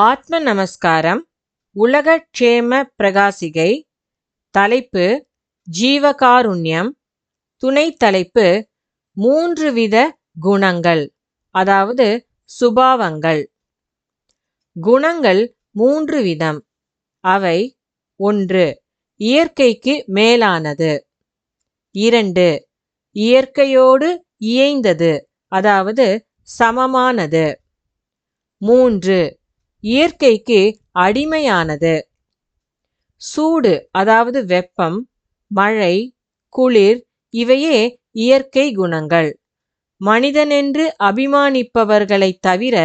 ஆத்ம நமஸ்காரம் உலகக்ஷேம பிரகாசிகை தலைப்பு ஜீவகாருண்யம் துணை தலைப்பு மூன்று வித குணங்கள் அதாவது சுபாவங்கள். குணங்கள் மூன்று விதம். அவை ஒன்று இயற்கைக்கு மேலானது. இரண்டு இயற்கையோடு இயைந்தது அதாவது சமமானது. மூன்று இயற்கைக்கு அடிமையானது. சூடு அதாவது வெப்பம் மழை குளிர் இவையே இயற்கை குணங்கள். மனிதனென்று அபிமானிப்பவர்களைத் தவிர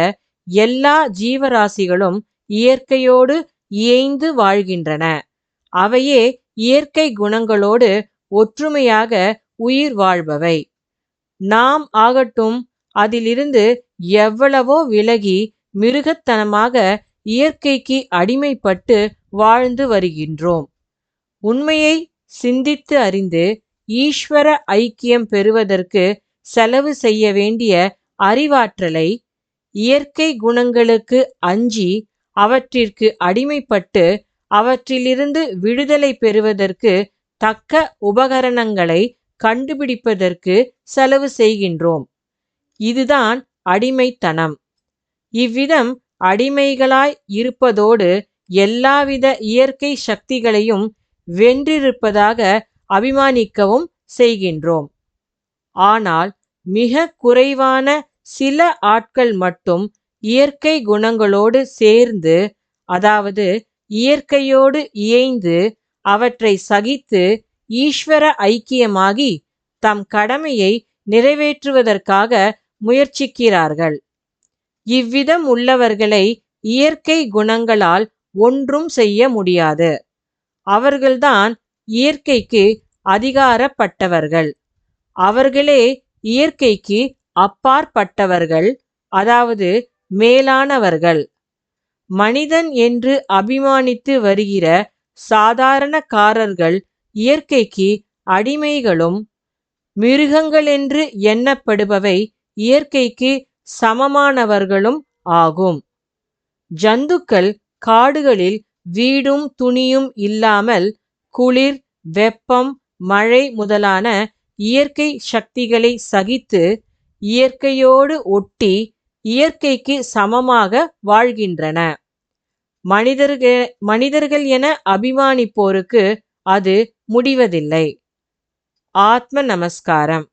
எல்லா ஜீவராசிகளும் இயற்கையோடு இயைந்து வாழ்கின்றன. அவையே இயற்கை குணங்களோடு ஒற்றுமையாக உயிர் வாழ்பவை. நாம் ஆகட்டும் அதிலிருந்து எவ்வளவோ விலகி மிருகத்தனமாக இயற்கைக்கு அடிமைப்பட்டு வாழ்ந்து வருகின்றோம். உண்மையை சிந்தித்து அறிந்து ஈஸ்வர ஐக்கியம் பெறுவதற்கு செலவு செய்ய வேண்டிய அறிவாற்றலை இயற்கை குணங்களுக்கு அஞ்சி அவற்றிற்கு அடிமைப்பட்டு அவற்றிலிருந்து விடுதலை பெறுவதற்கு தக்க உபகரணங்களை கண்டுபிடிப்பதற்கு செலவு செய்கின்றோம். இதுதான் அடிமைத்தனம். இவ்விதம் அடிமைகளாய் இருப்பதோடு எல்லாவித இயற்கை சக்திகளையும் வென்றிருப்பதாக அபிமானிக்கவும் செய்கின்றோம். ஆனால் மிக குறைவான சில ஆட்கள் மட்டும் இயற்கை குணங்களோடு சேர்ந்து அதாவது இயற்கையோடு இயைந்து அவற்றை சகித்து ஈஸ்வர ஐக்கியமாகி தம் கடமையை நிறைவேற்றுவதற்காக முயற்சிக்கிறார்கள். இவ்விதம் உள்ளவர்களை இயற்கை குணங்களால் ஒன்றும் செய்ய முடியாது. அவர்கள்தான் இயற்கைக்கு அதிகாரப்பட்டவர்கள். அவர்களே இயற்கைக்கு அப்பாற்பட்டவர்கள் அதாவது மேலானவர்கள். மனிதன் என்று அபிமானித்து வருகிற சாதாரணக்காரர்கள் இயற்கைக்கு அடிமைகளும் மிருகங்களென்று எண்ணப்படுபவை இயற்கைக்கு சமமானவர்களும் ஆகும். ஜந்துக்கள் காடுகளில் வீடும் துணியும் இல்லாமல் குளிர் வெப்பம் மழை முதலான இயற்கை சக்திகளை சகித்து இயற்கையோடு ஒட்டி இயற்கைக்கு சமமாக வாழ்கின்றன. மனிதர்கள் மனிதர்கள் என அபிமானிப்போருக்கு அது முடிவதில்லை. ஆத்ம நமஸ்காரம்.